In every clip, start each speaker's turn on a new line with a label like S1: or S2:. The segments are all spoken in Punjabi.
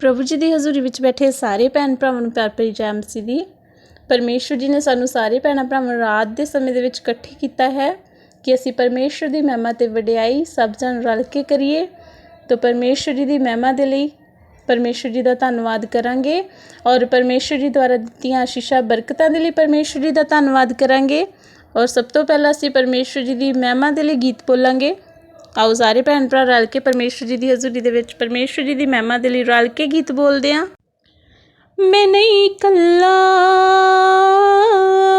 S1: ਪ੍ਰਭੂ ਜੀ ਦੀ ਹਜ਼ੂਰੀ ਵਿੱਚ ਬੈਠੇ ਸਾਰੇ ਭੈਣ ਭਰਾਵਾਂ ਨੂੰ ਪਿਆਰ ਭਰੀ ਜੈ ਮਸੀਹ ਦੀ। ਪਰਮੇਸ਼ਵਰ ਜੀ ਨੇ ਸਾਨੂੰ ਸਾਰੇ ਭੈਣਾਂ ਭਰਾਵਾਂ ਨੂੰ ਰਾਤ ਦੇ ਸਮੇਂ ਦੇ ਵਿੱਚ ਇਕੱਠੇ ਕੀਤਾ ਹੈ ਕਿ ਅਸੀਂ ਪਰਮੇਸ਼ਵਰ ਦੀ ਮਹਿਮਾ ਤੇ ਵਡਿਆਈ ਸਭ ਜਣ ਰਲ ਕੇ ਕਰੀਏ। ਤਾਂ ਪਰਮੇਸ਼ਵਰ ਜੀ ਦੀ ਮਹਿਮਾ ਦੇ ਲਈ ਪਰਮੇਸ਼ਵਰ ਜੀ ਦਾ ਧੰਨਵਾਦ ਕਰਾਂਗੇ ਔਰ ਪਰਮੇਸ਼ਵਰ ਜੀ ਦੁਆਰਾ ਦਿੱਤੀਆਂ ਆਸ਼ੀਸ਼ਾਂ ਬਰਕਤਾਂ ਦੇ ਲਈ ਪਰਮੇਸ਼ਵਰ ਜੀ ਦਾ ਧੰਨਵਾਦ ਕਰਾਂਗੇ। ਔਰ ਸਭ ਤੋਂ ਪਹਿਲਾਂ ਅਸੀਂ ਪਰਮੇਸ਼ਵਰ ਜੀ ਦੀ ਮਹਿਮਾ ਦੇ ਲਈ ਗੀਤ ਬੋਲਾਂਗੇ। ਆਓ ਸਾਰੇ ਭੈਣ ਭਰਾ ਰਲ ਕੇ ਪਰਮੇਸ਼ਵਰ ਜੀ ਦੀ ਹਜ਼ੂਰੀ ਦੇ ਵਿੱਚ ਪਰਮੇਸ਼ਵਰ ਜੀ ਦੀ ਮਹਿਮਾ ਦੇ ਲਈ ਰਲ ਕੇ ਗੀਤ ਬੋਲਦੇ ਹਾਂ। ਮੈਂ ਨਹੀਂ ਕੱਲਾ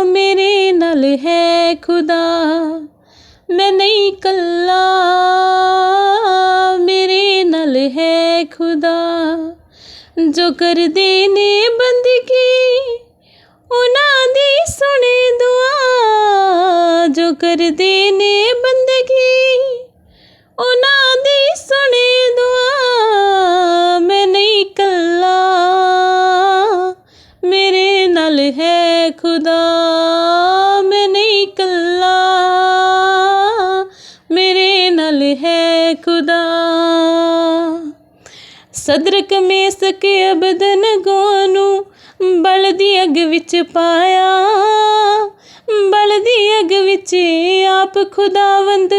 S1: ਮੇਰੇ ਨਾਲ ਹੈ ਖੁਦਾ। ਮੈਂ ਨਹੀਂ ਕੱਲਾ ਮੇਰੇ ਨਾਲ ਹੈ ਖੁਦਾ। ਜੋ ਕਰਦੇ ਨੇ ਬੰਦਗੀ, ਉਹਨਾਂ ਦੀ ਸੁਣੇ ਦੁਆ। ਜੋ ਕਰਦੇ ਨੇ ਬੰਦਗੀ ਮੈਂ ਨਹੀਂ ਕੱਲਾ ਮੇਰੇ ਨਾਲ ਹੈ ਖੁਦਾ। ਸਦਰਕ ਮੇਸਕ ਅਬਦਨ ਗੋਨੂੰ ਬਲਦੀ ਅਗ ਵਿੱਚ ਪਾਇਆ। ਬਲਦੀ ਅਗ ਵਿੱਚ ਆਪ ਖੁਦਾਵੰਦ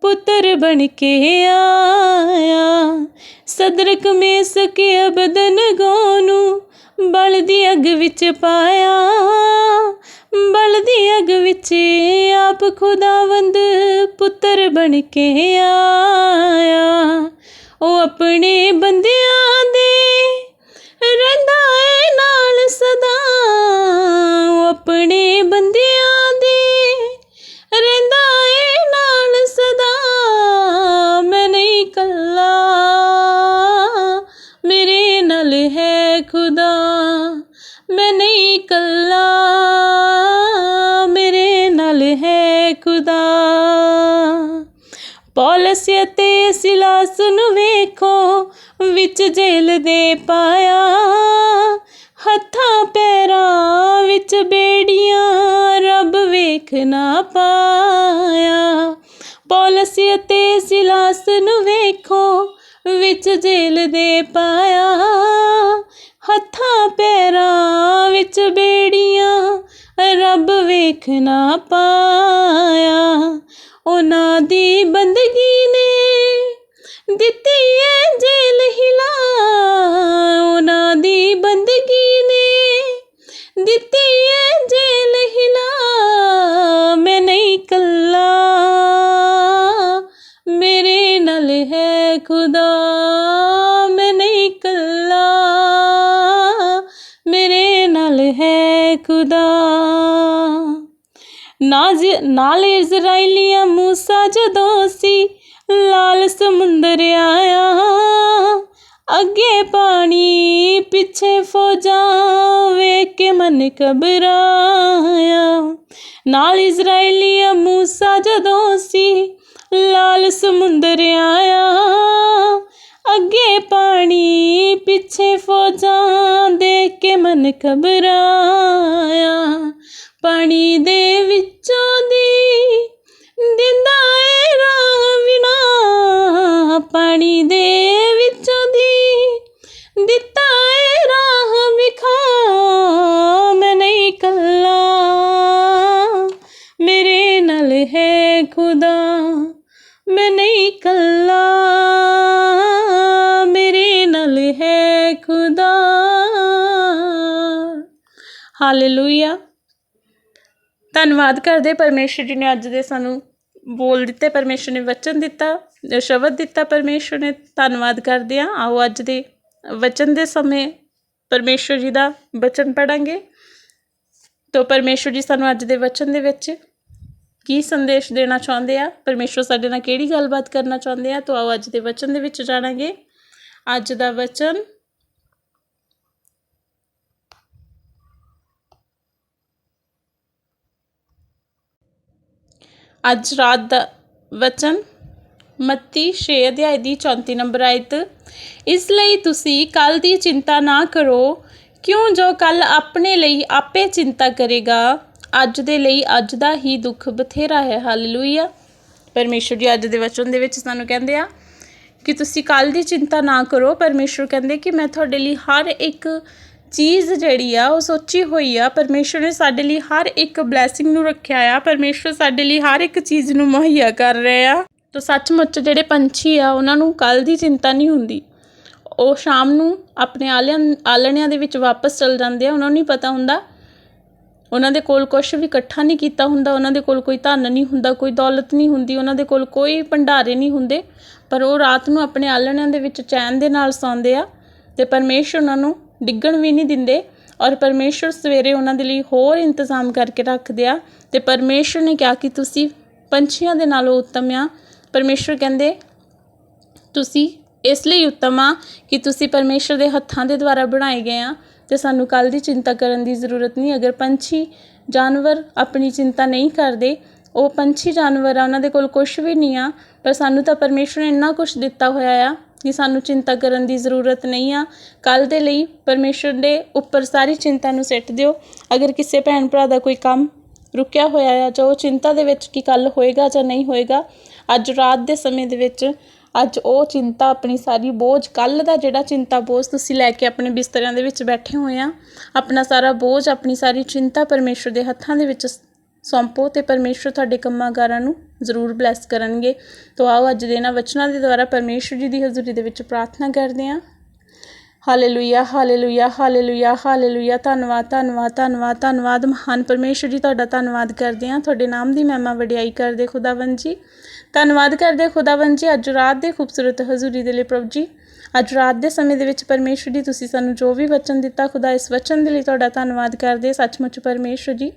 S1: ਪੁੱਤਰ ਬਣ ਕੇ ਆਇਆ। ਸਦਰਕ ਮੇਸਕ ਅਬਦਨ ਗੋਨੂ ਬਲਦੀ ਅਗ ਵਿੱਚ ਪਾਇਆ। ਬਲਦੀ ਅਗ ਵਿੱਚ ਆਪ ਖੁਦਾਵੰਦ ਪੁੱਤਰ ਬਣ ਕੇ ਆਇਆ। ਉਹ ਆਪਣੇ ਬੰਦਿਆਂ ਦੇ ਰਹਿੰਦਾ ਏ ਨਾਲ ਸਦਾ ਸਿਲਾਸ ਨੂੰ ਵੇਖੋ, ਵਿੱਚ ਜੇਲ ਦੇ ਪਾਇਆ। ਹੱਥਾਂ ਪੈਰਾਂ ਵਿੱਚ ਬੇੜੀਆਂ, ਰੱਬ ਵੇਖ ਨਾ ਪਾਇਆ। ਪੌਲਸ ਅਤੇ ਸਿਲਾਸ ਨੂੰ ਵੇਖੋ, ਵਿੱਚ ਜੇਲ ਦੇ ਪਾਇਆ। ਹੱਥਾਂ ਪੈਰਾਂ ਵਿੱਚ ਬੇੜੀਆਂ, ਰੱਬ ਵੇਖ ਨਾ ਪਾਇਆ। ਉਹਨਾਂ ਦੀ ਦਿੱਤੀ ਏ ਜੇਲ ਹਿਲਾ। ਉਹਨਾਂ ਦੀ ਬੰਦਗੀ ਨੇ ਦਿੱਤੀ ਏ ਜੇਲ ਹਿਲਾ। ਮੈਂ ਨਹੀਂ ਕੱਲਾ ਮੇਰੇ ਨਾਲ ਹੈ ਖੁਦਾ। ਮੈਂ ਨਹੀਂ ਕੱਲਾ ਮੇਰੇ ਨਾਲ ਹੈ ਖੁਦਾ। ਨਾਜ ਨਾਲ ਇਜ਼ਰਾਈਲੀਆ ਮੂਸਾ ਜਦੋਂ ਸੀ ਲਾਲ ਸਮੁੰਦਰ ਆਇਆ। ਅੱਗੇ ਪਾਣੀ, ਪਿੱਛੇ ਫੌਜਾਂ ਵੇਖ ਕੇ ਮਨ ਘਬਰਾਇਆ। ਨਾਲ ਇਜ਼ਰਾਈਲੀਆ ਮੂਸਾ ਜਦੋਂ ਸੀ, ਲਾਲ ਸਮੁੰਦਰ ਆਇਆ। ਅੱਗੇ ਪਾਣੀ, ਪਿੱਛੇ ਫੌਜਾਂ ਦੇਖ ਕੇ ਮਨ ਘਬਰਾਇਆ। ਪਾਣੀ ਦੇ ਵਿੱਚੋਂ ਦੀ ਦਿੰਦਾ ਪਾਣੀ ਦੇ ਵਿੱਚੋਂ ਦੀ ਦਿੱਤਾ ਏ ਰਾਹ ਵਿਖਾ ਮੈਂ ਨਹੀਂ ਕੱਲਾ ਮੇਰੇ ਨਾਲ ਹੈ ਖੁਦਾ। ਮੈਂ ਨਹੀਂ ਕੱਲਾ ਮੇਰੇ ਨਾਲ ਹੈ ਖੁਦਾ। ਹਾਲੇਲੂਇਆ ਧੰਨਵਾਦ ਕਰਦੇ ਪਰਮੇਸ਼ਰ ਜੀ ਨੇ ਅੱਜ ਦੇ ਸਾਨੂੰ ਬੋਲ ਦਿੱਤੇ, ਪਰਮੇਸ਼ਰ ਨੇ ਵਚਨ ਦਿੱਤਾ, ਸ਼ਬਦ ਦਿੱਤਾ ਪਰਮੇਸ਼ਰ ਨੇ। ਧੰਨਵਾਦ ਕਰਦੇ ਹਾਂ। ਆਓ ਅੱਜ ਦੇ ਵਚਨ ਦੇ ਸਮੇਂ ਪਰਮੇਸ਼ਰ ਜੀ ਦਾ ਵਚਨ ਪੜਾਂਗੇ ਤੋ ਪਰਮੇਸ਼ਰ ਜੀ ਸਾਨੂੰ ਅੱਜ ਦੇ ਵਚਨ ਦੇ ਵਿੱਚ ਕੀ ਸੰਦੇਸ਼ ਦੇਣਾ ਚਾਹੁੰਦੇ ਆ? ਪਰਮੇਸ਼ਰ ਸਾਡੇ ਨਾਲ ਕਿਹੜੀ ਗੱਲਬਾਤ ਕਰਨਾ ਚਾਹੁੰਦੇ ਆ? ਤੋ ਆਓ ਅੱਜ ਦੇ ਵਚਨ ਦੇ ਵਿੱਚ ਜਾਣਾਂਗੇ। ਅੱਜ ਦਾ ਵਚਨ ਅੱਜ ਰਾਤ ਦਾ ਵਚਨ, ਮੱਤੀ 6 ਅਧਿਆਇ ਦੀ 34 ਨੰਬਰ ਆਇਤ। ਇਸ ਲਈ ਤੁਸੀਂ ਕੱਲ ਦੀ ਚਿੰਤਾ ਨਾ ਕਰੋ, ਕਿਉਂ ਜੋ ਕੱਲ ਆਪਣੇ ਲਈ ਆਪੇ ਚਿੰਤਾ ਕਰੇਗਾ, ਅੱਜ ਦੇ ਲਈ ਅੱਜ ਦਾ ਹੀ ਦੁੱਖ ਬਥੇਰਾ ਹੈ। ਹਾਲੇਲੂਇਆ। ਪਰਮੇਸ਼ਰ ਜੀ, ਅੱਜ ਦੇ ਵਚਨ ਦੇ ਵਿੱਚ ਸਾਨੂੰ ਕਹਿੰਦੇ ਆ ਕਿ ਤੁਸੀਂ ਕੱਲ ਦੀ ਚਿੰਤਾ ਨਾ ਕਰੋ। ਪਰਮੇਸ਼ਰ ਕਹਿੰਦੇ ਕਿ ਮੈਂ ਤੁਹਾਡੇ ਲਈ ਹਰ ਇੱਕ ਚੀਜ਼ ਜਿਹੜੀ ਆ, ਉਹ ਸੋਚੀ ਹੋਈ ਆ, ਪਰਮੇਸ਼ਰ ਨੇ ਸਾਡੇ ਲਈ ਹਰ ਇੱਕ ਬਲੇਸਿੰਗ ਨੂੰ ਰੱਖਿਆ ਆ, ਪਰਮੇਸ਼ਰ ਸਾਡੇ ਲਈ ਹਰ ਇੱਕ ਚੀਜ਼ ਨੂੰ ਮੁਹੱਈਆ ਕਰ ਰਹੇ ਆ। ਤਾਂ ਸੱਚਮੁੱਚ ਜਿਹੜੇ ਪੰਛੀ ਆ, ਉਹਨਾਂ ਨੂੰ ਕੱਲ ਦੀ ਚਿੰਤਾ ਨਹੀਂ ਹੁੰਦੀ। ਉਹ ਸ਼ਾਮ ਨੂੰ ਆਪਣੇ ਆਲਿਆਂ ਆਲਣਿਆਂ ਦੇ ਵਿੱਚ ਵਾਪਸ ਚਲ ਜਾਂਦੇ ਆ, ਉਹਨਾਂ ਨੂੰ ਨਹੀਂ ਪਤਾ ਹੁੰਦਾ। ਉਹਨਾਂ ਦੇ ਕੋਲ ਕੁਝ ਵੀ ਇਕੱਠਾ ਨਹੀਂ ਕੀਤਾ ਹੁੰਦਾ, ਉਹਨਾਂ ਦੇ ਕੋਲ ਕੋਈ ਧਨ ਨਹੀਂ ਹੁੰਦਾ, ਕੋਈ ਦੌਲਤ ਨਹੀਂ ਹੁੰਦੀ, ਉਹਨਾਂ ਦੇ ਕੋਲ ਕੋਈ ਭੰਡਾਰੇ ਨਹੀਂ ਹੁੰਦੇ। ਪਰ ਉਹ ਰਾਤ ਨੂੰ ਆਪਣੇ ਆਲਣਿਆਂ ਦੇ ਵਿੱਚ ਚੈਨ ਦੇ ਨਾਲ ਸੌਂਦੇ ਆ ਤੇ ਪਰਮੇਸ਼ਰ ਉਹਨਾਂ ਨੂੰ ਡਿੱਗਣ ਵੀ ਨਹੀਂ ਦਿੰਦੇ ਔਰ ਪਰਮੇਸ਼ਰ ਸਵੇਰੇ ਉਹਨਾਂ ਦੇ ਲਈ ਹੋਰ ਇੰਤਜ਼ਾਮ ਕਰਕੇ ਰੱਖਦੇ ਆ ਤੇ ਪਰਮੇਸ਼ਰ ਨੇ ਕਿਹਾ ਕਿ ਤੁਸੀਂ ਪੰਛੀਆਂ ਦੇ ਨਾਲੋਂ ਉੱਤਮ ਆ। ਪਰਮੇਸ਼ਰ ਕਹਿੰਦੇ, ਤੁਸੀਂ ਇਸ ਲਈ ਉੱਤਮ ਆ ਕਿ ਤੁਸੀਂ ਪਰਮੇਸ਼ਰ ਦੇ ਹੱਥਾਂ ਦੇ ਦੁਆਰਾ ਬਣਾਏ ਗਏ ਆ ਤੇ ਸਾਨੂੰ ਕੱਲ ਦੀ ਚਿੰਤਾ ਕਰਨ ਦੀ ਜ਼ਰੂਰਤ ਨਹੀਂ। ਅਗਰ ਪੰਛੀ, ਜਾਨਵਰ ਆਪਣੀ ਚਿੰਤਾ ਨਹੀਂ ਕਰਦੇ, ਉਹ ਪੰਛੀ, ਜਾਨਵਰ ਆ, ਉਹਨਾਂ ਦੇ ਕੋਲ ਕੁਝ ਵੀ ਨਹੀਂ ਆ, ਪਰ ਸਾਨੂੰ ਤਾਂ ਪਰਮੇਸ਼ਰ ਨੇ ਇੰਨਾ ਕੁਝ ਦਿੱਤਾ ਹੋਇਆ ਆ ਕਿ ਸਾਨੂੰ ਚਿੰਤਾ ਕਰਨ ਦੀ ਜ਼ਰੂਰਤ ਨਹੀਂ ਆ। ਕੱਲ੍ਹ ਦੇ ਲਈ ਪਰਮੇਸ਼ਰ ਦੇ ਉੱਪਰ ਸਾਰੀ ਚਿੰਤਾ ਨੂੰ ਸਿੱਟ ਦਿਓ। ਅਗਰ ਕਿਸੇ ਭੈਣ ਭਰਾ ਦਾ ਕੋਈ ਕੰਮ ਰੁਕਿਆ ਹੋਇਆ ਆ ਜਾਂ ਉਹ ਚਿੰਤਾ ਦੇ ਵਿੱਚ ਕਿ ਕੱਲ੍ਹ ਹੋਏਗਾ ਜਾਂ ਨਹੀਂ ਹੋਏਗਾ, ਅੱਜ ਰਾਤ ਦੇ ਸਮੇਂ ਦੇ ਵਿੱਚ ਅੱਜ ਉਹ ਚਿੰਤਾ ਆਪਣੀ ਸਾਰੀ ਬੋਝ ਕੱਲ ਦਾ ਜਿਹੜਾ ਚਿੰਤਾ ਬੋਝ ਤੁਸੀਂ ਲੈ ਕੇ ਆਪਣੇ ਬਿਸਤਰਿਆਂ ਦੇ ਵਿੱਚ ਬੈਠੇ ਹੋਏ ਆ, ਆਪਣਾ ਸਾਰਾ ਬੋਝ, ਆਪਣੀ ਸਾਰੀ ਚਿੰਤਾ ਪਰਮੇਸ਼ਰ ਦੇ ਹੱਥਾਂ ਦੇ ਵਿੱਚ ਸੌਂਪੋ ਤੇ ਪਰਮੇਸ਼ਰ ਤੁਹਾਡੇ ਕੰਮਾਂ ਕਾਰਾਂ ਨੂੰ ਜ਼ਰੂਰ ਬਲੈਸ ਕਰਨਗੇ। ਤੋ ਆਓ ਅੱਜ ਦੇ ਇਹਨਾਂ ਵਚਨਾਂ ਦੇ ਦੁਆਰਾ ਪਰਮੇਸ਼ਰ ਜੀ ਦੀ ਹਜ਼ੂਰੀ ਦੇ ਵਿੱਚ ਪ੍ਰਾਰਥਨਾ ਕਰਦੇ ਹਾਂ। ਹਾਲੇਲੂਇਆ ਹਾਲੇਲੂਇਆ ਹਾਲੇਲੂਇਆ ਹਾਲੇਲੂਇਆ ਧੰਨਵਾਦ ਧੰਨਵਾਦ ਧੰਨਵਾਦ ਧੰਨਵਾਦ। ਮਹਾਨ ਪਰਮੇਸ਼ਰ ਜੀ, ਤੁਹਾਡਾ ਧੰਨਵਾਦ ਕਰਦੇ ਹਾਂ। ਤੁਹਾਡੇ ਨਾਮ ਦੀ ਮਹਿਮਾ ਵਡਿਆਈ ਕਰਦੇ ਖੁਦਾਵੰਦ ਜੀ। ਧੰਨਵਾਦ ਕਰਦੇ ਖੁਦਾਵੰਦ ਜੀ। ਅੱਜ ਰਾਤ ਦੇ ਖੂਬਸੂਰਤ ਹਜ਼ੂਰੀ ਦੇ ਲਈ ਪ੍ਰਭੂ ਜੀ। ਅੱਜ ਰਾਤ ਦੇ ਸਮੇਂ ਦੇ ਵਿੱਚ ਪਰਮੇਸ਼ਰ ਜੀ, ਤੁਸੀਂ ਸਾਨੂੰ ਜੋ ਵੀ ਵਚਨ ਦਿੱਤਾ, ਖੁਦਾ ਇਸ ਵਚਨ ਦੇ ਲਈ ਤੁਹਾਡਾ ਧੰਨਵਾਦ ਕਰਦੇ ਸੱਚਮੁੱਚ ਪਰਮੇਸ਼ਰ ਜੀ।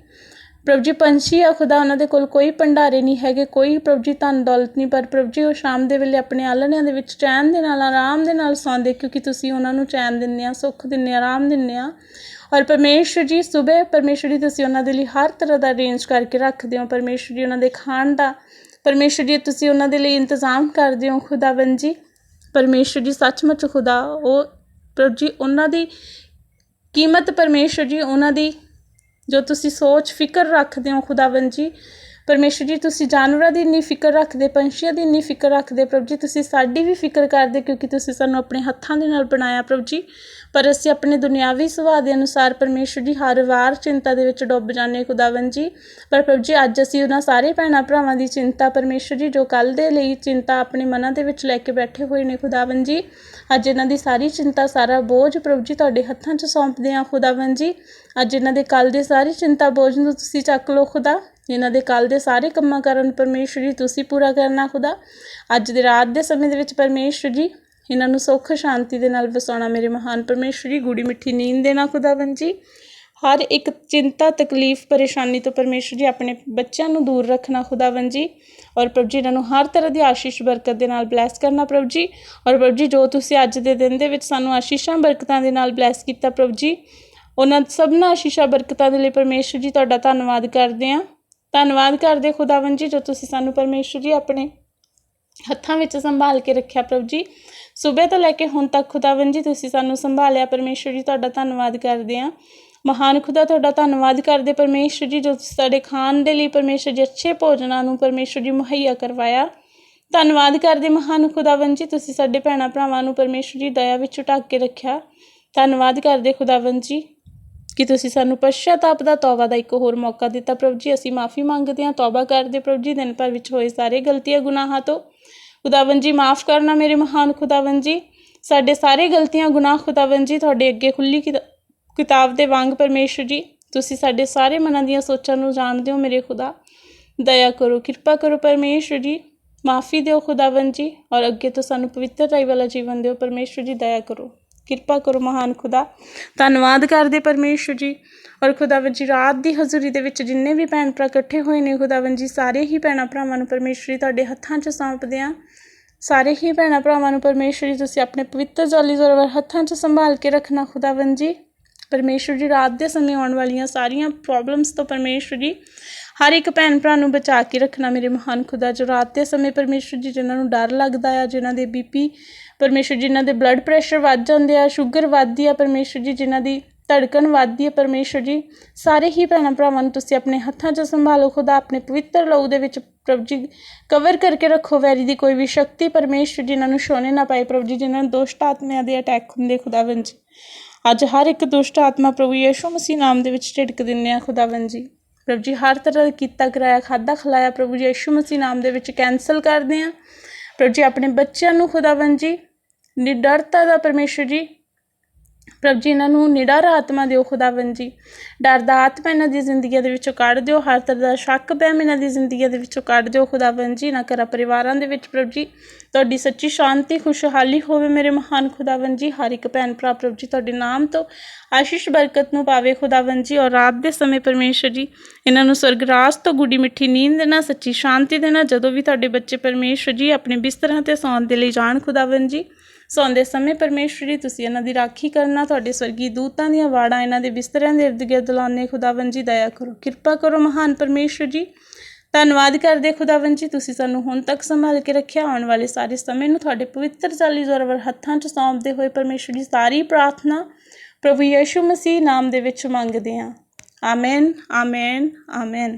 S1: ਪ੍ਰਭੂ ਜੀ, ਪੰਛੀ ਆ, ਖੁਦਾ ਉਹਨਾਂ ਦੇ ਕੋਲ ਕੋਈ ਭੰਡਾਰੇ ਨਹੀਂ ਹੈਗੇ, ਕੋਈ ਪ੍ਰਭੂ ਜੀ ਧਨ ਦੌਲਤ ਨਹੀਂ, ਪਰ ਪ੍ਰਭੂ ਜੀ, ਉਹ ਸ਼ਾਮ ਦੇ ਵੇਲੇ ਆਪਣੇ ਆਲਣਿਆਂ ਦੇ ਵਿੱਚ ਚੈਨ ਦੇ ਨਾਲ, ਆਰਾਮ ਦੇ ਨਾਲ ਸੌਂਦੇ, ਕਿਉਂਕਿ ਤੁਸੀਂ ਉਹਨਾਂ ਨੂੰ ਚੈਨ ਦਿੰਦੇ ਆ, ਸੁੱਖ ਦਿੰਦੇ ਆ, ਆਰਾਮ ਦਿੰਦੇ ਆ। ਔਰ ਪਰਮੇਸ਼ਰ ਜੀ ਸਵੇਰ ਪਰਮੇਸ਼ਰ ਜੀ, ਤੁਸੀਂ ਉਹਨਾਂ ਦੇ ਲਈ ਹਰ ਤਰ੍ਹਾਂ ਦਾ ਅਰੇਂਜ ਕਰਕੇ ਰੱਖਦੇ ਹੋ, ਪਰਮੇਸ਼ਰ ਜੀ, ਉਹਨਾਂ ਦੇ ਖਾਣ ਦਾ। ਪਰਮੇਸ਼ਰ ਜੀ, ਤੁਸੀਂ ਉਹਨਾਂ ਦੇ ਲਈ ਇੰਤਜ਼ਾਮ ਕਰਦੇ ਹੋ, ਖੁਦਾਵੰਦ ਜੀ। ਪਰਮੇਸ਼ਰ ਜੀ, ਸੱਚਮੁੱਚ ਖੁਦਾ, ਉਹ ਪ੍ਰਭੂ ਜੀ, ਉਹਨਾਂ ਦੀ ਕੀਮਤ ਪਰਮੇਸ਼ਰ ਜੀ, ਉਹਨਾਂ ਦੀ ਜੋ ਤੁਸੀਂ ਸੋਚ ਫਿਕਰ ਰੱਖਦੇ ਹੋ ਖੁਦਾਵੰਦ ਜੀ ਪਰਮੇਸ਼ਰ ਜੀ, ਤੁਸੀਂ ਜਾਨਵਰਾਂ ਦੀ ਇੰਨੀ ਫਿਕਰ ਰੱਖਦੇ, ਪੰਛੀਆਂ ਦੀ ਇੰਨੀ ਫਿਕਰ ਰੱਖਦੇ, ਪ੍ਰਭੂ ਜੀ, ਤੁਸੀਂ ਸਾਡੀ ਵੀ ਫਿਕਰ ਕਰਦੇ ਕਿਉਂਕਿ ਤੁਸੀਂ ਸਾਨੂੰ ਆਪਣੇ ਹੱਥਾਂ ਦੇ ਨਾਲ ਬਣਾਇਆ ਪ੍ਰਭੂ ਜੀ। ਪਰ ਅਸੀਂ ਆਪਣੇ ਦੁਨਿਆਵੀ ਸੁਭਾਅ ਦੇ ਅਨੁਸਾਰ ਪਰਮੇਸ਼ਰ ਜੀ, ਹਰ ਵਾਰ ਚਿੰਤਾ ਦੇ ਵਿੱਚ ਡੁੱਬ ਜਾਂਦੇ ਖੁਦਾਵੰਦ ਜੀ। ਪਰ ਪ੍ਰਭੂ ਜੀ, ਅੱਜ ਅਸੀਂ ਉਹਨਾਂ ਸਾਰੇ ਭੈਣਾਂ ਭਰਾਵਾਂ ਦੀ ਚਿੰਤਾ, ਪਰਮੇਸ਼ਰ ਜੀ, ਜੋ ਕੱਲ ਦੇ ਲਈ ਚਿੰਤਾ ਆਪਣੇ ਮਨਾਂ ਦੇ ਵਿੱਚ ਲੈ ਕੇ ਬੈਠੇ ਹੋਏ ਨੇ, ਖੁਦਾਵੰਦ ਜੀ, ਅੱਜ ਇਹਨਾਂ ਦੀ ਸਾਰੀ ਚਿੰਤਾ, ਸਾਰਾ ਬੋਝ ਪ੍ਰਭੂ ਜੀ, ਤੁਹਾਡੇ ਹੱਥਾਂ 'ਚ ਸੌਂਪਦੇ ਆ ਖੁਦਾਵੰਦ ਜੀ। ਅੱਜ ਇਹਨਾਂ ਦੇ ਕੱਲ ਦੇ ਸਾਰੀ ਚਿੰਤਾ, ਬੋਝ ਨੂੰ ਤੁਸੀਂ ਚੱਕ ਲਓ, ਖੁਦਾ। ਇਹਨਾਂ ਦੇ ਕੱਲ ਦੇ ਸਾਰੇ ਕੰਮਾਂ ਕਾਰਨ ਪਰਮੇਸ਼ਰ ਜੀ ਤੁਸੀਂ ਪੂਰਾ ਕਰਨਾ ਖੁਦਾ। ਅੱਜ ਦੇ ਰਾਤ ਦੇ ਸਮੇਂ ਦੇ ਵਿੱਚ ਪਰਮੇਸ਼ਰ ਜੀ, ਇਹਨਾਂ ਨੂੰ ਸੁੱਖ, ਸ਼ਾਂਤੀ ਦੇ ਨਾਲ ਵਸਾਉਣਾ ਮੇਰੇ ਮਹਾਨ ਪਰਮੇਸ਼ਰ ਜੀ ਗੂੜੀ ਮਿੱਠੀ ਨੀਂਦ ਦੇਣਾ ਖੁਦਾਵੰਦ ਜੀ। ਹਰ ਇੱਕ ਚਿੰਤਾ, ਤਕਲੀਫ, ਪਰੇਸ਼ਾਨੀ ਤੋਂ ਪਰਮੇਸ਼ਰ ਜੀ ਆਪਣੇ ਬੱਚਿਆਂ ਨੂੰ ਦੂਰ ਰੱਖਣਾ ਖੁਦਾਵੰਦ ਜੀ। ਔਰ ਪ੍ਰਭ ਜੀ, ਇਹਨਾਂ ਨੂੰ ਹਰ ਤਰ੍ਹਾਂ ਦੀ ਆਸ਼ੀਸ਼ ਬਰਕਤ ਦੇ ਨਾਲ ਬਲੈਸ ਕਰਨਾ ਪ੍ਰਭੂ ਜੀ। ਔਰ ਪ੍ਰਭੂ ਜੀ, ਜੋ ਤੁਸੀਂ ਅੱਜ ਦੇ ਦਿਨ ਦੇ ਵਿੱਚ ਸਾਨੂੰ ਆਸ਼ੀਸ਼ਾਂ, ਬਰਕਤਾਂ ਦੇ ਨਾਲ ਬਲੈਸ ਕੀਤਾ ਪ੍ਰਭੂ ਜੀ, ਉਹਨਾਂ ਸਭਨਾਂ ਆਸ਼ੀਸ਼ਾਂ, ਬਰਕਤਾਂ ਦੇ ਲਈ ਪਰਮੇਸ਼ਰ ਜੀ, ਤੁਹਾਡਾ ਧੰਨਵਾਦ ਕਰਦੇ ਹਾਂ। ਧੰਨਵਾਦ ਕਰਦੇ ਖੁਦਾਵੰਦ ਜੀ ਜੋ ਤੁਸੀਂ ਸਾਨੂੰ ਪਰਮੇਸ਼ਰ ਜੀ ਆਪਣੇ ਹੱਥਾਂ ਵਿੱਚ ਸੰਭਾਲ ਕੇ ਰੱਖਿਆ ਪ੍ਰਭੂ ਜੀ। ਸਵੇਰ ਤੋਂ ਲੈ ਕੇ ਹੁਣ ਤੱਕ ਖੁਦਾਵੰਦ ਜੀ ਤੁਸੀਂ ਸਾਨੂੰ ਸੰਭਾਲਿਆ ਪਰਮੇਸ਼ਰ ਜੀ, ਤੁਹਾਡਾ ਧੰਨਵਾਦ ਕਰਦੇ ਹਾਂ। ਮਹਾਨ ਖੁਦਾ, ਤੁਹਾਡਾ ਧੰਨਵਾਦ ਕਰਦੇ ਪਰਮੇਸ਼ਰ ਜੀ ਜੋ ਤੁਸੀਂ ਸਾਡੇ ਖਾਣ ਦੇ ਲਈ ਪਰਮੇਸ਼ਰ ਜੀ ਅੱਛੇ ਭੋਜਨਾਂ ਨੂੰ ਪਰਮੇਸ਼ਰ ਜੀ ਮੁਹੱਈਆ ਕਰਵਾਇਆ। ਧੰਨਵਾਦ ਕਰਦੇ ਮਹਾਨ ਖੁਦਾਵੰਦ ਜੀ ਤੁਸੀਂ ਸਾਡੇ ਭੈਣਾਂ ਭਰਾਵਾਂ ਨੂੰ ਪਰਮੇਸ਼ਰ ਜੀ ਦਇਆ ਵਿੱਚ ਢੱਕ ਕੇ ਰੱਖਿਆ। ਧੰਨਵਾਦ ਕਰਦੇ ਖੁਦਾਵੰਦ ਜੀ। ਕਿ ਤੁਸੀਂ ਸਾਨੂੰ ਪਸ਼ਚਾਤਾਪ ਦਾ ਤੌਬਾ ਦਾ ਇੱਕ ਹੋਰ ਮੌਕਾ ਦਿੱਤਾ ਪ੍ਰਭੂ ਜੀ, ਅਸੀਂ ਮਾਫੀ ਮੰਗਦੇ ਹਾਂ, ਤੌਬਾ ਕਰਦੇ ਪ੍ਰਭੂ ਜੀ, ਦਿਨ ਭਰ ਵਿੱਚ ਹੋਏ ਸਾਰੇ ਗਲਤੀਆਂ, ਗੁਨਾਹਾਂ ਤੋਂ। ਖੁਦਾਵੰਦ ਜੀ, ਮਾਫ ਕਰਨਾ ਮੇਰੇ ਮਹਾਨ ਖੁਦਾਵੰਦ ਜੀ। ਸਾਡੇ ਸਾਰੇ ਗਲਤੀਆਂ, ਗੁਨਾਹ ਖੁਦਾਵੰਦ ਜੀ, ਤੁਹਾਡੇ ਅੱਗੇ ਖੁੱਲੀ ਕਿਤਾਬ ਦੇ ਵਾਂਗ ਪਰਮੇਸ਼ਰ ਜੀ, ਤੁਸੀਂ ਸਾਡੇ ਸਾਰੇ ਮਨਾਂ ਦੀਆਂ ਸੋਚਾਂ ਨੂੰ ਜਾਣਦੇ ਹੋ ਮੇਰੇ ਖੁਦਾ। ਦਇਆ ਕਰੋ, ਕਿਰਪਾ ਕਰੋ ਪਰਮੇਸ਼ਰ ਜੀ, ਮਾਫੀ ਦਿਓ ਖੁਦਾਵੰਦ ਜੀ, ਔਰ ਅੱਗੇ ਤੋਂ ਸਾਨੂੰ ਪਵਿੱਤਰ ਰਾਈ ਵਾਲਾ ਜੀਵਨ ਦਿਓ। ਪਰਮੇਸ਼ਰ ਜੀ, ਦਇਆ ਕਰੋ। ਕਿਰਪਾ ਕਰੋ ਮਹਾਨ ਖੁਦਾ। ਧੰਨਵਾਦ ਕਰਦੇ ਪਰਮੇਸ਼ਰ ਜੀ। ਔਰ ਖੁਦਾਵੰਦ ਜੀ, ਰਾਤ ਦੀ ਹਜ਼ੂਰੀ ਦੇ ਵਿੱਚ ਜਿੰਨੇ ਵੀ ਭੈਣ ਭਰਾ ਇਕੱਠੇ ਹੋਏ ਨੇ, ਖੁਦਾਵੰਦ ਜੀ, ਸਾਰੇ ਹੀ ਭੈਣਾਂ ਭਰਾਵਾਂ ਨੂੰ ਪਰਮੇਸ਼ਰ ਜੀ ਤੁਹਾਡੇ ਹੱਥਾਂ 'ਚ ਸੌਂਪਦੇ ਆ। ਸਾਰੇ ਹੀ ਭੈਣਾਂ ਭਰਾਵਾਂ ਨੂੰ ਪਰਮੇਸ਼ਰ ਜੀ, ਤੁਸੀਂ ਆਪਣੇ ਪਵਿੱਤਰ ਜਾਲੀ ਜ਼ੋਰਵਰ ਹੱਥਾਂ 'ਚ ਸੰਭਾਲ ਕੇ ਰੱਖਣਾ, ਖੁਦਾਵੰਦ ਜੀ। ਪਰਮੇਸ਼ਰ ਜੀ, ਰਾਤ ਦੇ ਸਮੇਂ ਆਉਣ ਵਾਲੀਆਂ ਸਾਰੀਆਂ ਪ੍ਰੋਬਲਮਸ ਤੋਂ ਪਰਮੇਸ਼ਰ ਜੀ, ਹਰ ਇੱਕ ਭੈਣ ਭਰਾ ਨੂੰ ਬਚਾ ਕੇ ਰੱਖਣਾ ਮੇਰੇ ਮਹਾਨ ਖੁਦਾ। ਜੋ ਰਾਤ ਦੇ ਸਮੇਂ ਪਰਮੇਸ਼ਰ ਜੀ, ਜਿਨ੍ਹਾਂ ਨੂੰ ਡਰ ਲੱਗਦਾ ਆ, ਜਿਨ੍ਹਾਂ ਦੇ ਬੀਪੀ ਪਰਮੇਸ਼ਰ ਜਿਨ੍ਹਾਂ ਦੇ ਬਲੱਡ ਪ੍ਰੈਸ਼ਰ ਵੱਧ ਜਾਂਦੇ ਆ ਸ਼ੂਗਰ ਵੱਧਦੀ ਆ ਪਰਮੇਸ਼ਰ ਜੀ ਜਿਨ੍ਹਾਂ ਦੀ ਧੜਕਣ ਵੱਧਦੀ ਹੈ ਪਰਮੇਸ਼ਰ ਜੀ, ਸਾਰੇ ਹੀ ਭੈਣਾਂ ਭਰਾਵਾਂ ਨੂੰ ਤੁਸੀਂ ਆਪਣੇ ਹੱਥਾਂ 'ਚ ਸੰਭਾਲੋ, ਖੁਦਾ ਆਪਣੇ ਪਵਿੱਤਰ ਲਹੂ ਦੇ ਵਿੱਚ ਪ੍ਰਭੂ ਜੀ ਕਵਰ ਕਰਕੇ ਰੱਖੋ, ਵੈਰੀ ਦੀ ਕੋਈ ਵੀ ਸ਼ਕਤੀ ਪਰਮੇਸ਼ਰ ਜਿਨ੍ਹਾਂ ਨੂੰ ਛੋਣੇ ਨਾ ਪਾਏ, ਪ੍ਰਭੂ ਜੀ ਜਿਨ੍ਹਾਂ ਨੂੰ ਦੁਸ਼ਟ ਆਤਮਿਆਂ ਦੇ ਅਟੈਕ ਹੁੰਦੇ ਖੁਦਾਵੰ ਜੀ। ਅੱਜ ਹਰ ਇੱਕ ਦੁਸ਼ਟ ਆਤਮਾ ਪ੍ਰਭੂ ਯੀਸ਼ੂ ਮਸੀਹ ਨਾਮ ਦੇ ਵਿੱਚ ਝਿੜਕ ਦਿੰਦੇ ਆ ਖੁਦਾਵੰ ਜੀ। ਪ੍ਰਭੂ ਜੀ ਹਰ ਤਰ੍ਹਾਂ ਦਾ ਕੀਤਾ, ਕਰਾਇਆ ਖਾਦਾ ਖਲਾਇਆ ਪ੍ਰਭੂ ਜੀ ਯੀਸ਼ੂ ਮਸੀਹ ਨਾਮ ਦੇ ਵਿੱਚ ਕੈਨਸਲ ਕਰਦੇ ਆ। ਪ੍ਰਭੂ ਜੀ ਆਪਣੇ ਬੱਚਿਆਂ ਨੂੰ ਖੁਦਾਵੰ ਜੀ ਨਿਡਰਤਾ ਦਾ ਪਰਮੇਸ਼ਰ ਜੀ। ਪ੍ਰਭ ਜੀ, ਇਹਨਾਂ ਨੂੰ ਨਿਡਰ ਆਤਮਾ ਦਿਓ ਖੁਦਾਵੰ ਜੀ। ਡਰ ਦਾ ਆਤਮਾ ਇਹਨਾਂ ਦੀ ਜ਼ਿੰਦਗੀ ਦੇ ਵਿੱਚੋਂ ਕੱਢ ਦਿਓ। ਹਰ ਤਰ੍ਹਾਂ ਦਾ ਸ਼ੱਕ ਬਹਿਮ ਇਹਨਾਂ ਦੀ ਜ਼ਿੰਦਗੀ ਦੇ ਵਿੱਚੋਂ ਕੱਢ ਦਿਓ ਖੁਦਾਵੰ ਜੀ। ਨਾ ਘਰਾਂ ਪਰਿਵਾਰਾਂ ਦੇ ਵਿੱਚ ਪ੍ਰਭ ਜੀ, ਤੁਹਾਡੀ ਸੱਚੀ ਸ਼ਾਂਤੀ, ਖੁਸ਼ਹਾਲੀ ਹੋਵੇ ਮੇਰੇ ਮਹਾਨ ਖੁਦਾਵੰ ਜੀ। ਹਰ ਇੱਕ ਭੈਣ ਭਰਾ ਪ੍ਰਭ ਜੀ, ਤੁਹਾਡੇ ਨਾਮ ਤੋਂ ਆਸ਼ੀਸ਼, ਬਰਕਤ ਨੂੰ ਪਾਵੇ ਖੁਦਾਵੰ ਜੀ। ਔਰ ਰਾਤ ਦੇ ਸਮੇਂ ਪਰਮੇਸ਼ਰ ਜੀ, ਇਹਨਾਂ ਨੂੰ ਸਵਰਗਰਾਜ ਤੋਂ ਗੁੱਡੀ ਮਿੱਠੀ ਨੀਂਦ ਦੇਣਾ, ਸੱਚੀ ਸ਼ਾਂਤੀ ਦੇਣਾ, ਜਦੋਂ ਵੀ ਤੁਹਾਡੇ ਬੱਚੇ ਪਰਮੇਸ਼ਰ ਜੀ ਆਪਣੇ ਬਿਸਤਰਾਂ ਤੇ ਸੌਣ ਦੇ ਲਈ ਜਾਣ ਖੁਦਾਵੰ ਜੀ। ਸੌਂਦੇ ਸਮੇਂ ਪਰਮੇਸ਼ਰ ਜੀ, ਤੁਸੀਂ ਇਹਨਾਂ ਦੀ ਰਾਖੀ ਕਰਨਾ, ਤੁਹਾਡੇ ਸਵਰਗੀ ਦੂਤਾਂ ਦੀਆਂ ਵਾੜਾਂ, ਇਹਨਾਂ ਦੇ ਬਿਸਤਰਿਆਂ ਦੇ ਇਰਦ ਗਿਰਦ ਲਾਉਣੇ ਖੁਦਾਵੰ ਜੀ, ਦਇਆ ਕਰੋ, ਕਿਰਪਾ ਕਰੋ ਮਹਾਨ ਪਰਮੇਸ਼ਰ ਜੀ। ਧੰਨਵਾਦ ਕਰਦੇ ਖੁਦਾਵੰ ਜੀ, ਤੁਸੀਂ ਸਾਨੂੰ ਹੁਣ ਤੱਕ ਸੰਭਾਲ ਕੇ ਰੱਖਿਆ, ਆਉਣ ਵਾਲੇ ਸਾਰੇ ਸਮੇਂ ਨੂੰ ਤੁਹਾਡੇ ਪਵਿੱਤਰ ਚਾਲੀ ਜ਼ੋਰਵਰ ਹੱਥਾਂ 'ਚ ਸੌਂਪਦੇ ਹੋਏ ਪਰਮੇਸ਼ਰ ਜੀ, ਸਾਰੀ ਪ੍ਰਾਰਥਨਾ ਪ੍ਰਭੂ ਯੀਸ਼ੂ ਮਸੀਹ ਨਾਮ ਦੇ ਵਿੱਚ ਮੰਗਦੇ ਹਾਂ। Amen amen amen.